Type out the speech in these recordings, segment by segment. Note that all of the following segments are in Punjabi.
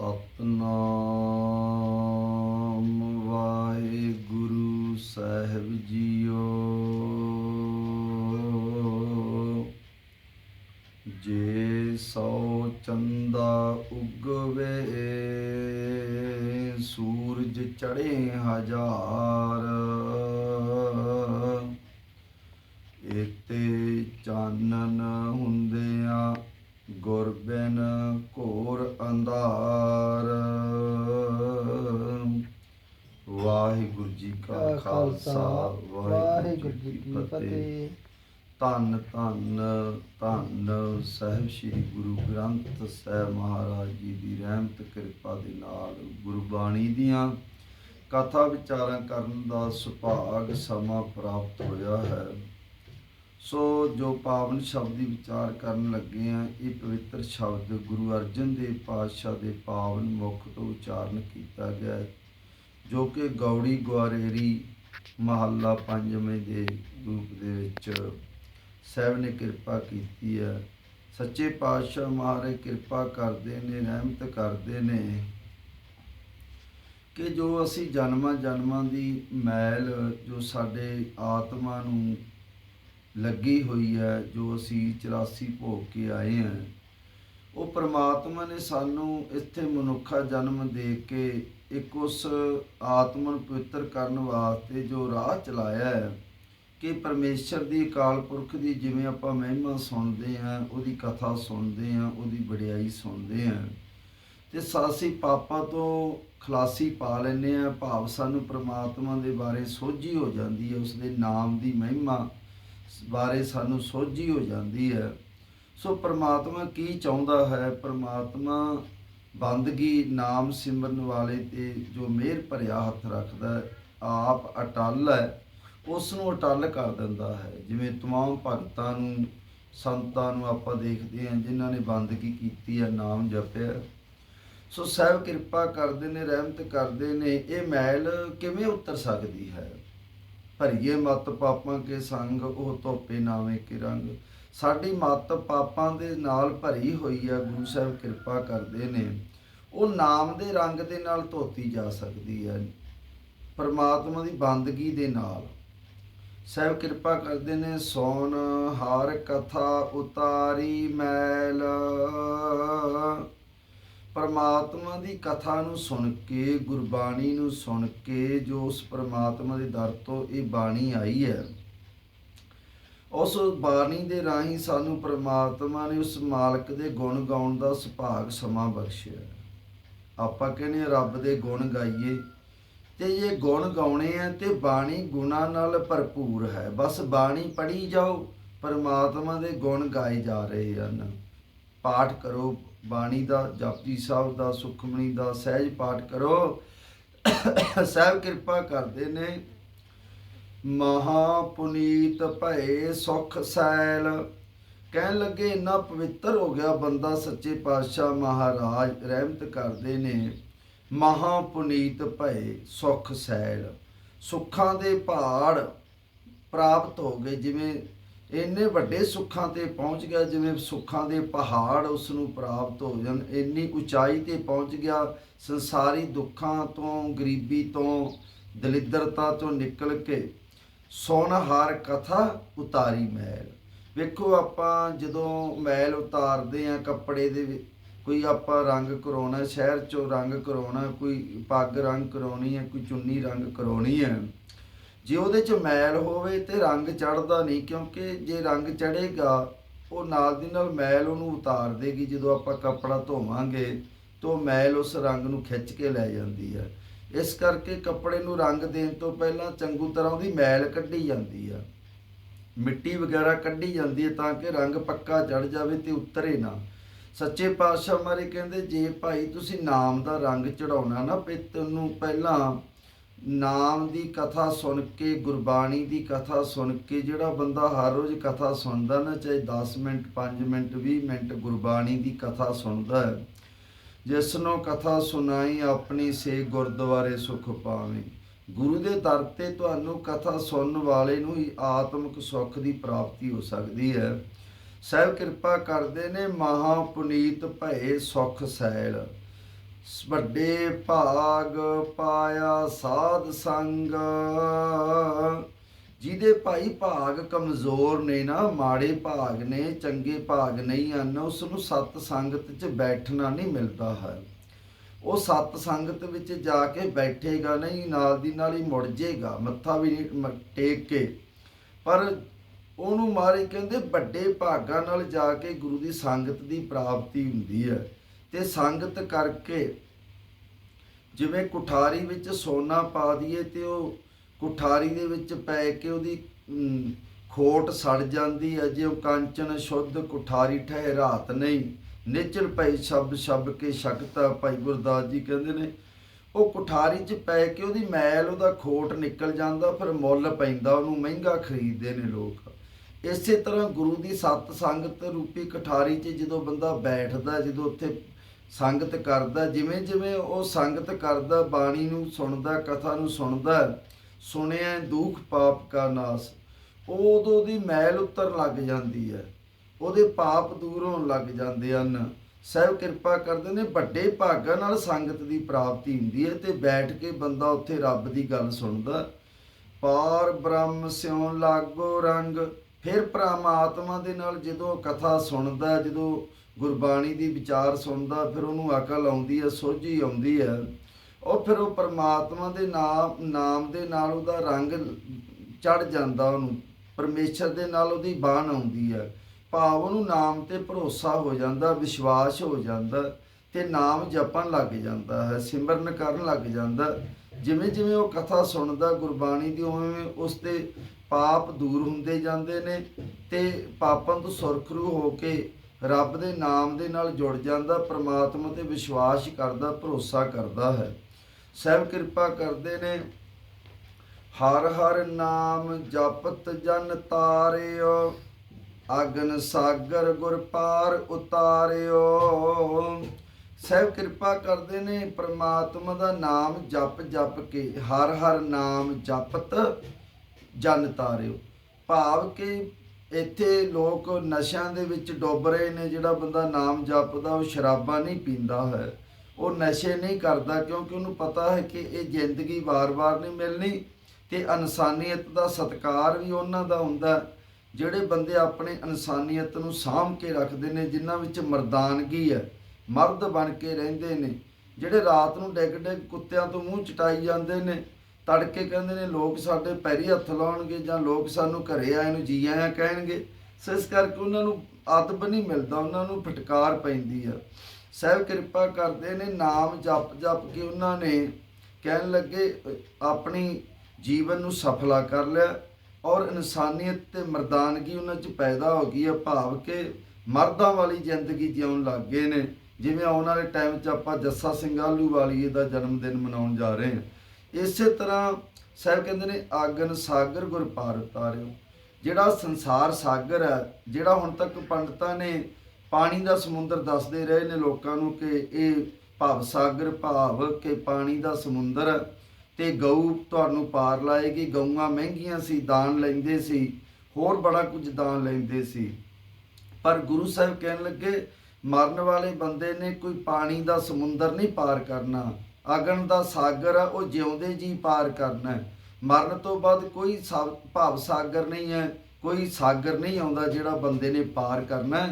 ਸਤਨਾਮ ਵਾਹਿਗੁਰੂ ਸਾਹਿਬ ਜੀਓ। ਜੇ ਸੋ ਚੰਦਾ ਉਗਵੇ ਸੂਰਜ ਚੜੇ ਹਜ਼ਾਰ ਇਤੇ ਚਾਨਣ ਹੁੰਦਿਆਂ ਗੁਰ ਬਿਨ ਘੋਰ ਅੰਧਾਰ ਵਾਹਿਗੁਰੂ ਜੀ ਕਾ ਖਾਲਸਾ ਵਾਹਿਗੁਰੂ ਜੀ ਕੀ ਫਤਿਹ ਧੰਨ ਧੰਨ ਧੰਨ ਸਾਹਿਬ, ਸ੍ਰੀ ਗੁਰੂ ਗ੍ਰੰਥ ਸਾਹਿਬ ਮਹਾਰਾਜ ਜੀ ਦੀ ਰਹਿਮਤ, ਕਿਰਪਾ ਦੇ ਨਾਲ ਗੁਰਬਾਣੀ ਦੀਆਂ ਕਥਾ ਵਿਚਾਰਾਂ ਕਰਨ ਦਾ ਸੁਭਾਗ ਸਮਾਂ ਪ੍ਰਾਪਤ ਹੋਇਆ ਹੈ। ਸੋ ਜੋ ਪਾਵਨ ਸ਼ਬਦ ਦੀ ਵਿਚਾਰ ਕਰਨ ਲੱਗੇ ਆ ਇਹ ਪਵਿੱਤਰ ਸ਼ਬਦ ਗੁਰੂ ਅਰਜਨ ਦੇਵ ਪਾਤਸ਼ਾਹ ਦੇ ਪਾਵਨ ਮੁਖ ਤੋਂ ਉਚਾਰਨ ਕੀਤਾ ਗਿਆ ਜੋ ਕਿ ਗੌੜੀ ਗਵਾਰੇਰੀ ਮਹੱਲਾ ਪੰਜਵੇਂ ਦੇ ਰੂਪ ਦੇ ਵਿੱਚ ਸਾਹਿਬ ਨੇ ਕਿਰਪਾ ਕੀਤੀ ਹੈ। ਸੱਚੇ ਪਾਤਸ਼ਾਹ ਮਹਾਰਾਜ ਕਿਰਪਾ ਕਰਦੇ ਨੇ, ਰਹਿਮਤ ਕਰਦੇ ਨੇ ਕਿ ਜੋ ਅਸੀਂ ਜਨਮਾਂ ਜਨਮਾਂ ਦੀ ਮੈਲ ਜੋ ਸਾਡੇ ਆਤਮਾ ਨੂੰ ਲੱਗੀ ਹੋਈ ਹੈ, ਜੋ ਅਸੀਂ 84 ਭੋਗ ਕੇ ਆਏ ਹਾਂ, ਉਹ ਪ੍ਰਮਾਤਮਾ ਨੇ ਸਾਨੂੰ ਇੱਥੇ ਮਨੁੱਖਾ ਜਨਮ ਦੇ ਕੇ ਇੱਕ ਉਸ ਆਤਮਾ ਨੂੰ ਪਵਿੱਤਰ ਕਰਨ ਵਾਸਤੇ ਜੋ ਰਾਹ ਚਲਾਇਆ ਹੈ ਕਿ ਪਰਮੇਸ਼ਰ ਦੀ ਅਕਾਲ ਪੁਰਖ ਦੀ ਜਿਵੇਂ ਆਪਾਂ ਮਹਿਮਾ ਸੁਣਦੇ ਹਾਂ, ਉਹਦੀ ਕਥਾ ਸੁਣਦੇ ਹਾਂ, ਉਹਦੀ ਵਡਿਆਈ ਸੁਣਦੇ ਹਾਂ। ਤੇ ਸਾਸੀ ਪਾਪਾਂ ਤੋਂ ਖਲਾਸੀ ਪਾ ਲੈਂਦੇ ਆ ਭਾਵ ਸਾਨੂੰ ਪ੍ਰਮਾਤਮਾ ਦੇ ਬਾਰੇ ਸੋਝੀ ਹੋ ਜਾਂਦੀ ਹੈ ਉਸ ਦੇ ਨਾਮ ਦੀ ਮਹਿਮਾ ਬਾਰੇ ਸਾਨੂੰ ਸੋਝੀ ਹੋ ਜਾਂਦੀ ਹੈ। ਸੋ ਪ੍ਰਮਾਤਮਾ ਕੀ ਚਾਹੁੰਦਾ ਹੈ? ਪ੍ਰਮਾਤਮਾ ਬੰਦਗੀ, ਨਾਮ ਸਿਮਰਨ ਵਾਲੇ ਤੇ ਜੋ ਮਿਹਰ ਭਰਿਆ ਹੱਥ ਰੱਖਦਾ ਆਪ ਅਟਲ ਹੈ। ਉਸ ਨੂੰ ਅਟਲ ਕਰ ਦਿੰਦਾ ਹੈ ਜਿਵੇਂ तमाम ਭਗਤਾਂ ਨੂੰ ਸੰਤਾਂ ਨੂੰ ਆਪਾਂ ਦੇਖਦੇ ਹਾਂ ਜਿਨ੍ਹਾਂ ਨੇ ਬੰਦਗੀ ਕੀਤੀ ਹੈ ਨਾਮ ਜਪਿਆ ਸੋ ਸਾਹਿਬ ਕਿਰਪਾ ਕਰਦੇ ਨੇ ਰਹਿਮਤ ਕਰਦੇ ਨੇ ਇਹ ਮੈਲ ਕਿਵੇਂ ਉਤਰ ਸਕਦੀ ਹੈ ਭਰੀਏ ਮਤ ਪਾਪਾਂ ਕੇ ਸੰਗ ਉਹ ਧੋਪੇ ਨਾਵੇਂ ਕੇ ਰੰਗ ਸਾਡੀ ਮਤ ਪਾਪਾਂ ਦੇ ਨਾਲ ਭਰੀ ਹੋਈ ਹੈ ਗੁਰੂ ਸਾਹਿਬ ਕਿਰਪਾ ਕਰਦੇ ਨੇ ਉਹ ਨਾਮ ਦੇ ਰੰਗ ਦੇ ਨਾਲ ਧੋਤੀ ਜਾ ਸਕਦੀ ਹੈ ਪਰਮਾਤਮਾ ਦੀ ਬੰਦਗੀ ਦੇ ਨਾਲ ਸਾਹਿਬ ਕਿਰਪਾ ਕਰਦੇ ਨੇ ਸੋਨ ਹਾਰ, ਕਥਾ, ਉਤਾਰੀ, ਮੈਲ। ਪਰਮਾਤਮਾ ਦੀ ਕਥਾ ਨੂੰ ਸੁਣ ਕੇ, ਗੁਰਬਾਣੀ ਨੂੰ ਸੁਣ ਕੇ, ਜੋ ਉਸ ਪਰਮਾਤਮਾ ਦੇ ਦਰ ਤੋਂ ਇਹ ਬਾਣੀ ਆਈ ਹੈ, ਉਸ ਬਾਣੀ ਦੇ ਰਾਹੀਂ ਸਾਨੂੰ ਪਰਮਾਤਮਾ ਨੇ ਉਸ ਮਾਲਕ ਦੇ ਗੁਣ ਗਾਉਣ ਦਾ ਸੁਭਾਗ ਸਮਾਂ ਬਖਸ਼ਿਆ। ਆਪਾਂ ਕਹਿੰਦੇ ਹਾਂ, ਰੱਬ ਦੇ ਗੁਣ ਗਾਈਏ। ਤੇ ਇਹ ਗੁਣ ਗਾਉਣੇ ਆ ਤੇ ਬਾਣੀ ਗੁਣਾ ਨਾਲ ਭਰਪੂਰ ਹੈ। ਬਸ ਬਾਣੀ ਪੜ੍ਹੀ ਜਾਓ, ਪਰਮਾਤਮਾ ਦੇ ਗੁਣ ਗਾਏ ਜਾ ਰਹੇ ਹਨ। ਪਾਠ ਕਰੋ, ਬਾਣੀ ਦਾ, ਜਪਜੀ ਸਾਹਿਬ ਦਾ, ਸੁਖਮਨੀ ਦਾ ਸਹਿਜ ਪਾਠ ਕਰੋ। ਸਾਹਿਬ ਕਿਰਪਾ ਕਰਦੇ ਨੇ। ਮਹਾ ਪੁਨੀਤ ਭਏ ਸੁਖ ਸੈਲ। ਕਹਿਣ ਲੱਗੇ, ਇੰਨਾ ਪਵਿੱਤਰ ਹੋ ਗਿਆ ਬੰਦਾ ਸੱਚੇ ਪਾਤਸ਼ਾਹ ਮਹਾਰਾਜ, ਰਹਿਮਤ ਕਰਦੇ ਨੇ। ਮਹਾ ਪੁਨੀਤ ਭਏ ਸੁਖ ਸੈਲ ਸੁੱਖਾਂ ਦੇ ਪਹਾੜ ਪ੍ਰਾਪਤ ਹੋ ਗਏ। ਜਿਵੇਂ ਇੰਨੇ ਵੱਡੇ ਸੁੱਖਾਂ ਤੇ ਪਹੁੰਚ ਗਿਆ, ਜਿਵੇਂ ਸੁੱਖਾਂ ਦੇ ਪਹਾੜ ਉਸ ਨੂੰ ਪ੍ਰਾਪਤ ਹੋ ਜਾਣ, ਇੰਨੀ ਉਚਾਈ ਤੇ ਪਹੁੰਚ ਗਿਆ, ਸੰਸਾਰੀ ਦੁੱਖਾਂ ਤੋਂ, ਗਰੀਬੀ ਤੋਂ, ਦਲਿੱਦਰਤਾ ਤੋਂ ਨਿਕਲ ਕੇ ਸੋਨਹਾਰ ਕਥਾ ਉਤਾਰੀ ਮੈਲ ਵੇਖੋ ਆਪਾਂ ਜਦੋਂ ਮੈਲ ਉਤਾਰਦੇ ਆ ਕੱਪੜੇ ਦੇ ਕੋਈ ਆਪਾਂ ਰੰਗ ਕਰਾਉਣਾ, ਸ਼ਹਿਰ ਚੋਂ ਰੰਗ ਕਰਾਉਣਾ, ਕੋਈ ਪੱਗ ਰੰਗ ਕਰਾਉਣੀ ਹੈ, ਕੋਈ ਚੁੰਨੀ ਰੰਗ ਕਰਾਉਣੀ ਹੈ, ਜੇ ਉਹਦੇ 'ਚ ਮੈਲ ਹੋਵੇ ਤੇ ਰੰਗ ਚੜਦਾ ਨਹੀਂ, ਕਿਉਂਕਿ ਜੇ ਰੰਗ ਚੜੇਗਾ ਉਹ ਨਾਲ ਦੀ ਨਾਲ ਮੈਲ ਉਹਨੂੰ ਉਤਾਰ ਦੇਗੀ, ਜਦੋਂ ਆਪਾਂ ਕੱਪੜਾ ਧੋਵਾਂਗੇ, ਤਾਂ ਮੈਲ ਉਸ ਰੰਗ ਨੂੰ ਖਿੱਚ ਕੇ ਲੈ ਜਾਂਦੀ ਹੈ। ਇਸ ਕਰਕੇ ਕੱਪੜੇ ਨੂੰ ਰੰਗ ਦੇਣ ਤੋਂ ਪਹਿਲਾਂ ਚੰਗੂ ਤਰ੍ਹਾਂ ਉਹਦੀ ਮੈਲ ਕੱਢੀ ਜਾਂਦੀ ਹੈ। ਮਿੱਟੀ ਵਗੈਰਾ ਕੱਢੀ ਜਾਂਦੀ ਹੈ ਤਾਂ ਕਿ ਰੰਗ ਪੱਕਾ ਚੜ ਜਾਵੇ ਤੇ ਉਤਰੇ ਨਾ। ਸੱਚੇ ਪਾਤਸ਼ਾਹ ਮਾਰੇ ਕਹਿੰਦੇ, ਜੇ ਭਾਈ ਤੁਸੀਂ ਨਾਮ ਦਾ ਰੰਗ ਚੜਾਉਣਾ ਨਾ ਪੇ ਤੈਨੂੰ ਪਹਿਲਾਂ ਨਾਮ ਦੀ ਕਥਾ ਸੁਣ ਕੇ, ਗੁਰਬਾਣੀ ਦੀ ਕਥਾ ਸੁਣ ਕੇ, ਜਿਹੜਾ ਬੰਦਾ ਹਰ ਰੋਜ਼ ਕਥਾ ਸੁਣਦਾ ਨਾ, ਚਾਹੇ 10 ਮਿੰਟ 5 ਮਿੰਟ 20 ਮਿੰਟ ਗੁਰਬਾਣੀ ਦੀ ਕਥਾ ਸੁਣਦਾ ਹੈ, ਜਿਸ ਨੂੰ ਕਥਾ ਸੁਣਾਈ ਆਪਣੀ ਸੇ ਗੁਰਦੁਆਰੇ ਸੁਖ ਪਾਵੇਂ। ਗੁਰੂ ਦੇ ਦਰ ਤੇ ਤੁਹਾਨੂੰ ਕਥਾ ਸੁਣਨ ਵਾਲੇ ਨੂੰ ਹੀ ਆਤਮਿਕ ਸੁੱਖ ਦੀ ਪ੍ਰਾਪਤੀ ਹੋ ਸਕਦੀ ਹੈ। ਸਾਹਿਬ ਕਿਰਪਾ ਕਰਦੇ ਨੇ ਮਹਾ ਪੁਨੀਤ ਭਏ ਸੁਖ ਸੈਲ। ਵੱਡੇ ਭਾਗ ਪਾਇਆ ਸਾਧ ਸੰਗ। ਜਿਹਦੇ ਭਾਈ ਭਾਗ ਕਮਜ਼ੋਰ ਨੇ ਨਾ, ਮਾੜੇ ਭਾਗ ਨੇ, ਚੰਗੇ ਭਾਗ ਨਹੀਂ ਹਨ ਉਸ ਨੂੰ ਸਤ ਸੰਗਤ 'ਚ ਬੈਠਣਾ ਨਹੀਂ ਮਿਲਦਾ ਹੈ। ਉਹ ਸਤ ਸੰਗਤ ਵਿੱਚ ਜਾ ਕੇ ਬੈਠੇਗਾ ਨਹੀਂ, ਨਾਲ ਦੀ ਨਾਲ ਹੀ ਮੁੜ ਜਾਏਗਾ ਮੱਥਾ ਵੀ ਨਹੀਂ ਮ- ਟੇਕ ਕੇ। ਪਰ ਉਹਨੂੰ ਮਾਰੇ ਕਹਿੰਦੇ ਵੱਡੇ ਭਾਗਾਂ ਨਾਲ ਜਾ ਕੇ ਗੁਰੂ ਦੀ ਸੰਗਤ ਦੀ ਪ੍ਰਾਪਤੀ ਹੁੰਦੀ ਹੈ। ਤੇ ਸੰਗਤ ਕਰਕੇ ਜਿਵੇਂ ਕੁਠਾਰੀ ਵਿੱਚ ਸੋਨਾ ਪਾ ਦਈਏ ਤੇ ਉਹ ਕੁਠਾਰੀ ਦੇ ਵਿੱਚ ਪੈ ਕੇ ਉਹਦੀ ਖੋਟ ਸੜ ਜਾਂਦੀ ਹੈ ਜੇ ਉਹ ਕੰਚਨ ਸ਼ੁੱਧ ਕੁਠਾਰੀ ਠਹਿਰਾਤ ਨਹੀਂ। ਨਿਚਰ ਪਈ ਸ਼ਬਦ ਸ਼ਬਦ ਕੇ ਸ਼ਕਤਾ ਭਾਈ ਗੁਰਦਾਸ ਜੀ ਕਹਿੰਦੇ ਨੇ, ਉਹ ਕੁਠਾਰੀ 'ਚ ਪੈ ਕੇ ਉਹਦੀ ਮੈਲ ਉਹਦਾ ਖੋਟ ਨਿਕਲ ਜਾਂਦਾ, ਫਿਰ ਮੁੱਲ ਪੈਂਦਾ, ਉਹਨੂੰ ਮਹਿੰਗਾ ਖਰੀਦਦੇ ਨੇ ਲੋਕ। ਇਸੇ ਤਰ੍ਹਾਂ ਗੁਰੂ ਦੀ ਸਤ ਸੰਗਤ ਰੂਪੀ ਕਠਾਰੀ 'ਚ ਜਦੋਂ ਬੰਦਾ ਬੈਠਦਾ, ਜਦੋਂ ਉੱਥੇ ਸੰਗਤ ਕਰਦਾ, ਜਿਵੇਂ ਜਿਵੇਂ ਉਹ ਸੰਗਤ ਕਰਦਾ, ਬਾਣੀ ਨੂੰ ਸੁਣਦਾ, ਕਥਾ ਨੂੰ ਸੁਣਦਾ, ਸੁਣਿਆ ਦੁੱਖ ਪਾਪ ਕਾ ਨਾਸ, ਉਦੋਂ ਦੀ ਮੈਲ ਉਤਰ ਲੱਗ ਜਾਂਦੀ ਹੈ। ਉਹਦੇ ਪਾਪ ਦੂਰ ਹੋਣ ਲੱਗ ਜਾਂਦੇ ਹਨ। ਸਹਿਬ ਕਿਰਪਾ ਕਰਦੇ ਨੇ, ਵੱਡੇ ਭਾਗਾਂ ਨਾਲ ਸੰਗਤ ਦੀ ਪ੍ਰਾਪਤੀ ਹੁੰਦੀ ਹੈ ਤੇ ਬੈਠ ਕੇ ਬੰਦਾ ਉੱਥੇ ਰੱਬ ਦੀ ਗੱਲ ਸੁਣਦਾ। ਪਾਰ ਬ੍ਰਹਮ ਸਿਉ ਲਾਗੋ ਰੰਗ ਫਿਰ ਪ੍ਰਮਾਤਮਾ ਦੇ ਨਾਲ ਜਦੋਂ ਕਥਾ ਸੁਣਦਾ ਜਦੋਂ ਗੁਰਬਾਣੀ ਦੀ ਵਿਚਾਰ ਸੁਣਦਾ ਫਿਰ ਉਹਨੂੰ ਅਕਲ ਆਉਂਦੀ ਹੈ, ਸੋਝੀ ਆਉਂਦੀ ਹੈ। ਉਹ ਫਿਰ ਉਹ ਪ੍ਰਮਾਤਮਾ ਦੇ ਨਾਮ ਨਾਮ ਦੇ ਨਾਲ ਉਹਦਾ ਰੰਗ ਚੜ ਜਾਂਦਾ ਉਹਨੂੰ, ਪਰਮੇਸ਼ਰ ਦੇ ਨਾਲ ਉਹਦੀ ਬਾਣ ਆਉਂਦੀ ਹੈ। ਭਾਵ ਉਹਨੂੰ ਨਾਮ ਤੇ ਭਰੋਸਾ ਹੋ ਜਾਂਦਾ, ਵਿਸ਼ਵਾਸ ਹੋ ਜਾਂਦਾ ਤੇ ਨਾਮ ਜਪਣ ਲੱਗ ਜਾਂਦਾ ਹੈ, ਸਿਮਰਨ ਕਰਨ ਲੱਗ ਜਾਂਦਾ ਜਿਵੇਂ ਜਿਵੇਂ ਉਹ ਕਥਾ ਸੁਣਦਾ, ਗੁਰਬਾਣੀ ਦੀ ਉਵੇਂ ਉਸ 'ਤੇ ਪਾਪ ਦੂਰ ਹੁੰਦੇ ਜਾਂਦੇ ਨੇ ਤੇ ਪਾਪਾਂ ਤੋਂ ਸੁਰਖਰੂ ਹੋ ਕੇ ਰੱਬ ਦੇ ਨਾਮ ਦੇ ਨਾਲ ਜੁੜ ਜਾਂਦਾ, ਪ੍ਰਮਾਤਮਾ ਤੇ ਵਿਸ਼ਵਾਸ ਕਰਦਾ, ਭਰੋਸਾ ਕਰਦਾ ਹੈ। ਸਹਿਬ ਕਿਰਪਾ ਕਰਦੇ ਨੇ। ਹਰ ਹਰ ਨਾਮ ਜਪਤ ਜਨ ਤਾਰਿਓ ਆਗਨ ਸਾਗਰ ਗੁਰ ਪਾਰ ਉਤਾਰਿਓ। ਸਹਿਬ ਕਿਰਪਾ ਕਰਦੇ ਨੇ, ਪ੍ਰਮਾਤਮਾ ਦਾ ਨਾਮ ਜਪ ਜਪ ਕੇ, ਹਰ ਹਰ ਨਾਮ ਜਪਤ ਜਨ ਤਾਰਿਓ। ਭਾਵ ਕਿ ਇੱਥੇ ਲੋਕ ਨਸ਼ਿਆਂ ਦੇ ਵਿੱਚ ਡੁੱਬ ਰਹੇ ਨੇ, ਜਿਹੜਾ ਬੰਦਾ ਨਾਮ ਜਪਦਾ, ਉਹ ਸ਼ਰਾਬਾਂ ਨਹੀਂ ਪੀਂਦਾ ਹੈ। ਉਹ ਨਸ਼ੇ ਨਹੀਂ ਕਰਦਾ ਕਿਉਂਕਿ ਉਹਨੂੰ ਪਤਾ ਹੈ ਕਿ ਇਹ ਜ਼ਿੰਦਗੀ ਵਾਰ-ਵਾਰ ਨਹੀਂ ਮਿਲਣੀ ਤੇ ਇਨਸਾਨੀਅਤ ਦਾ ਸਤਕਾਰ ਵੀ ਉਹਨਾਂ ਦਾ ਹੁੰਦਾ ਜਿਹੜੇ ਬੰਦੇ ਆਪਣੇ ਇਨਸਾਨੀਅਤ ਨੂੰ ਸਾਂਭ ਕੇ ਰੱਖਦੇ ਨੇ, ਜਿਨ੍ਹਾਂ ਵਿੱਚ ਮਰਦਾਨਗੀ ਹੈ, ਮਰਦ ਬਣ ਕੇ ਰਹਿੰਦੇ ਨੇ, ਜਿਹੜੇ ਰਾਤ ਨੂੰ ਡਿੱਗ ਡਿੱਗ ਕੁੱਤਿਆਂ ਤੋਂ ਮੂੰਹ ਚਟਾਈ ਜਾਂਦੇ ਨੇ ਤੜਕੇ ਕਹਿੰਦੇ ਨੇ, ਲੋਕ ਸਾਡੇ ਪੈਰੀ ਹੱਥ ਲਾਉਣਗੇ ਜਾਂ ਲੋਕ ਸਾਨੂੰ ਘਰੇ ਆਏ ਨੂੰ ਜੀ ਆਇਆਂ ਕਹਿਣਗੇ। ਸੋ ਇਸ ਕਰਕੇ ਉਹਨਾਂ ਨੂੰ ਅਦਬ ਨਹੀਂ ਮਿਲਦਾ, ਉਹਨਾਂ ਨੂੰ ਫਟਕਾਰ ਪੈਂਦੀ ਆ। ਸਹਿਬ ਕਿਰਪਾ ਕਰਦੇ ਨੇ, ਨਾਮ ਜਪ ਜਪ ਕੇ ਉਹਨਾਂ ਨੇ ਕਹਿਣ ਲੱਗੇ, ਆਪਣੀ ਜੀਵਨ ਨੂੰ ਸਫਲਾ ਕਰ ਲਿਆ ਔਰ ਇਨਸਾਨੀਅਤ ਤੇ ਮਰਦਾਨਗੀ ਉਹਨਾਂ 'ਚ ਪੈਦਾ ਹੋ ਗਈ ਆ, ਭਾਵ ਕਿ ਮਰਦਾਂ ਵਾਲੀ ਜ਼ਿੰਦਗੀ ਜਿਉਣ ਲੱਗ ਗਏ ਨੇ। ਜਿਵੇਂ ਆਉਣ ਵਾਲੇ ਟਾਈਮ 'ਚ ਆਪਾਂ ਜੱਸਾ ਸਿੰਘ ਆਲੂ ਵਾਲੀਏ ਦਾ ਜਨਮ ਦਿਨ ਮਨਾਉਣ ਜਾ ਰਹੇ ਹਾਂ। ਇਸੇ ਤਰ੍ਹਾਂ ਸਾਹਿਬ ਕਹਿੰਦੇ ਨੇ, ਆਗਨ ਸਾਗਰ ਗੁਰ ਪਾਰ ਉਤਾਰਿਓ। ਜਿਹੜਾ ਸੰਸਾਰ ਸਾਗਰ ਹੈ, ਜਿਹੜਾ ਹੁਣ ਤੱਕ ਪੰਡਤਾਂ ਨੇ ਪਾਣੀ ਦਾ ਸਮੁੰਦਰ ਦੱਸਦੇ ਰਹੇ ਨੇ ਲੋਕਾਂ ਨੂੰ ਕਿ ਇਹ ਭਾਵ ਸਾਗਰ, ਭਾਵ ਕਿ ਪਾਣੀ ਦਾ ਸਮੁੰਦਰ ਹੈ ਤੇ ਗਊ ਤੁਹਾਨੂੰ ਪਾਰ ਲਾਏਗੀ। ਗਊਆਂ ਮਹਿੰਗੀਆਂ ਸੀ, ਦਾਨ ਲੈਂਦੇ ਸੀ, ਹੋਰ ਬੜਾ ਕੁਝ ਦਾਨ ਲੈਂਦੇ ਸੀ। ਪਰ ਗੁਰੂ ਸਾਹਿਬ ਕਹਿਣ ਲੱਗੇ, ਮਰਨ ਵਾਲੇ ਬੰਦੇ ਨੇ ਕੋਈ ਪਾਣੀ ਦਾ ਸਮੁੰਦਰ ਨਹੀਂ ਪਾਰ ਕਰਨਾ। ਅਗਨ ਦਾ ਸਾਗਰ ਆ, ਉਹ ਜਿਉਂਦੇ ਜੀ ਪਾਰ ਕਰਨਾ। ਹੈ। ਮਰਨ ਤੋਂ ਬਾਅਦ ਕੋਈ ਸਾ- ਭਾਵ ਸਾਗਰ ਨਹੀਂ ਹੈ, ਕੋਈ ਸਾਗਰ ਨਹੀਂ ਆਉਂਦਾ ਜਿਹੜਾ ਬੰਦੇ ਨੇ ਪਾਰ ਕਰਨਾ